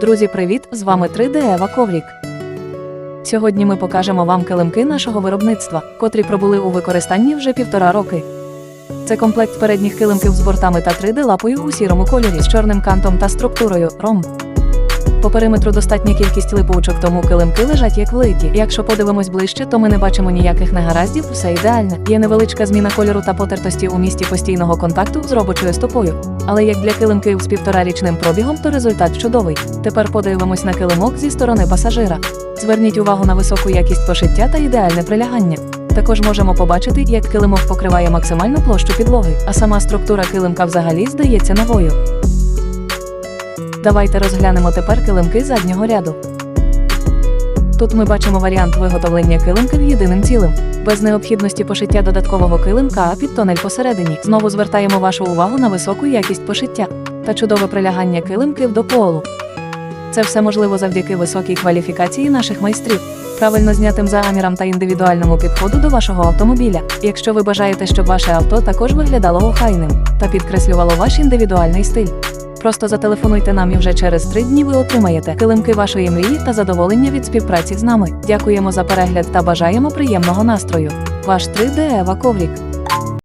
Друзі, привіт! З вами 3D Ева Коврік. Сьогодні ми покажемо вам килимки нашого виробництва, котрі пробули у використанні вже півтора роки. Це комплект передніх килимків з бортами та 3D лапою у сірому кольорі з чорним кантом та структурою ром. По периметру достатня кількість липучок, тому килимки лежать як влиті. Якщо подивимось ближче, то ми не бачимо ніяких негараздів, все ідеальне. Є невеличка зміна кольору та потертості у місті постійного контакту з робочою стопою. Але як для килимків з півторарічним пробігом, то результат чудовий. Тепер подивимось на килимок зі сторони пасажира. Зверніть увагу на високу якість пошиття та ідеальне прилягання. Також можемо побачити, як килимок покриває максимальну площу підлоги, а сама структура килимка взагалі здається новою. Давайте розглянемо тепер килимки заднього ряду. Тут ми бачимо варіант виготовлення килимків єдиним цілим, без необхідності пошиття додаткового килимка а під тонель посередині. Знову звертаємо вашу увагу на високу якість пошиття та чудове прилягання килимків до полу. Це все можливо завдяки високій кваліфікації наших майстрів, правильно знятим замірам та індивідуальному підходу до вашого автомобіля. Якщо ви бажаєте, щоб ваше авто також виглядало охайним та підкреслювало ваш індивідуальний стиль. Просто зателефонуйте нам і вже через три дні ви отримаєте килимки вашої мрії та задоволення від співпраці з нами. Дякуємо за перегляд та бажаємо приємного настрою. Ваш 3D Ева Коврік.